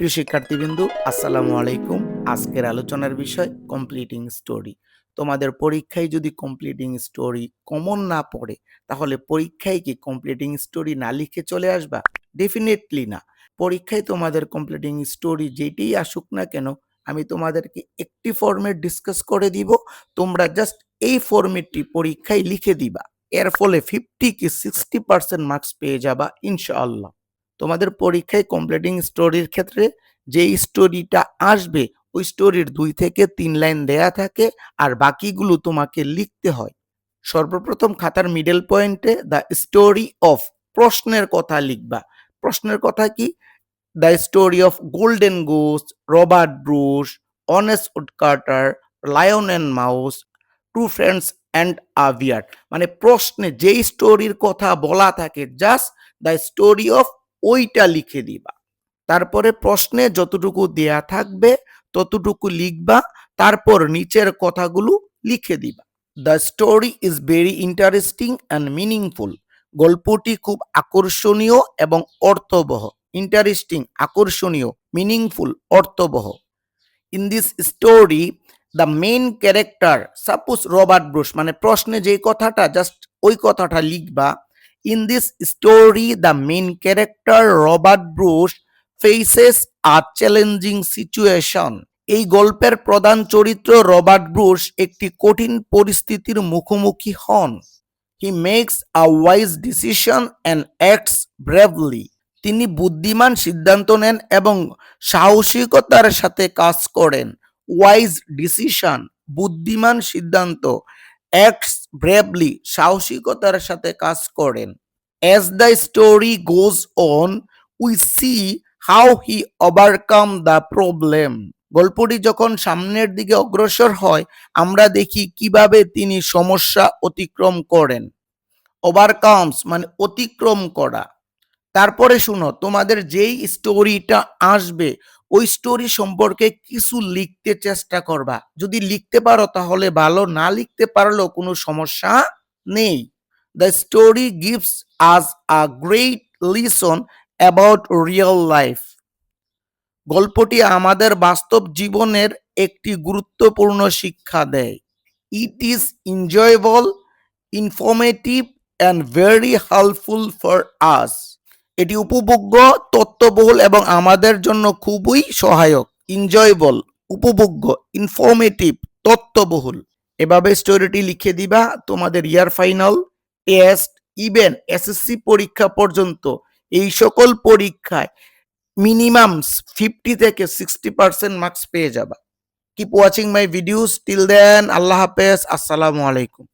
প্রিয় শিক্ষার্থীবৃন্দু, আসসালামু আলাইকুম। আজকের আলোচনার বিষয় কমপ্লিটিং স্টোরি তোমাদের পরীক্ষায় যদি কমপ্লিটিং স্টোরি কমন না পড়ে, তাহলে পরীক্ষায় কি কমপ্লিটিং স্টোরি না লিখে চলে আসবা? ডেফিনেটলি না। পরীক্ষায় তোমাদের কমপ্লিটিং স্টোরি যেটাই আসুক না কেন, আমি তোমাদেরকে একটি ফর্মেট ডিসকাস করে দিব। তোমরা জাস্ট এই ফর্মেটটি পরীক্ষায় লিখে দিবা। এর ফলে ফিফটি কি সিক্সটি পার্সেন্ট মার্কস পেয়ে যাবা, ইনশাআল্লাহ। তোমাদের পরীক্ষায় কমপ্লিটিং স্টোরির ক্ষেত্রে যে স্টোরিটা আসবে, ওই স্টোরির দুই থেকে তিন লাইন দেয়া থাকে আর বাকিগুলো তোমাকে লিখতে হয়। সর্বপ্রথম খাতার মিডল পয়েন্টে দ্য স্টোরি অফ প্রশ্নের কথা লিখবা। প্রশ্নের কথা কি? The story of golden goose Robert Bruce honest woodcutter lion and mouse two friends and আভিয়ার মানে প্রশ্নে যেই স্টোরির কথা বলা থাকে জাস্ট দ্য স্টোরি অফ ওইটা লিখে দিবা। তারপরে প্রশ্নে যতটুকু দেয়া থাকবে, ততটুকু লিখবা, তারপর নিচের কথাগুলো লিখে দিবা। The story is very interesting and meaningful গল্পটি খুব আকর্ষণীয় এবং অর্থবহ। ইন্টারেস্টিং আকর্ষণীয় মিনিংফুল অর্থবহ। In this story the main character suppose Robert Bruce মানে প্রশ্নে যে কথাটা জাস্ট ওই কথাটা লিখবা in this story the main character Robert Bruce faces a challenging situation এই গল্পের প্রধান চরিত্র রবার্ট ব্রুশ একটি কঠিন পরিস্থিতির মুখোমুখি হন। He makes a wise decision and acts bravely তিনি বুদ্ধিমান সিদ্ধান্ত নেন এবং সাহসিকতার সাথে কাজ করেন। ওয়াইজ ডিসিশন বুদ্ধিমান সিদ্ধান্ত। অ্যাক্টস ব্রেভলি সাহসিকতার সাথে কাজ করেন। As the story goes on we see how he overcome the problem গল্পটি যখন সামনের দিকে অগ্রসর হয়, আমরা দেখি কীভাবে তিনি সমস্যা অতিক্রম করেন। ওভারকামস মানে অতিক্রম করা। তারপরে শুনো, তোমাদের যেই স্টোরিটা আসবে, ওই স্টোরি সম্পর্কে কিছু লিখতে চেষ্টা করবা। যদি লিখতে পারো তাহলে ভালো, না লিখতে পারলেও কোনো সমস্যা নেই। The story gives us a great lesson about real life গল্পটি আমাদের বাস্তব জীবনের একটি গুরুত্বপূর্ণ শিক্ষা দেয়। It is enjoyable informative and very helpful for us এটি উপভোগ্য তথ্যবহুল এবং আমাদের জন্য খুবই সহায়ক এনজয়েবল উপভোগ্য ইনফরমেটিভ তথ্যবহুল এভাবে স্টোরিটি লিখে দিবা, তোমাদের year final test even SSC পরীক্ষা পর্যন্ত, এই সকল পরীক্ষায় মিনিমাম ফিফটি থেকে সিক্সটি পার্সেন্ট মার্কস পেয়ে যাবা। Keep watching my videos till then আল্লাহ হাফেজ, আসসালামু আলাইকুম।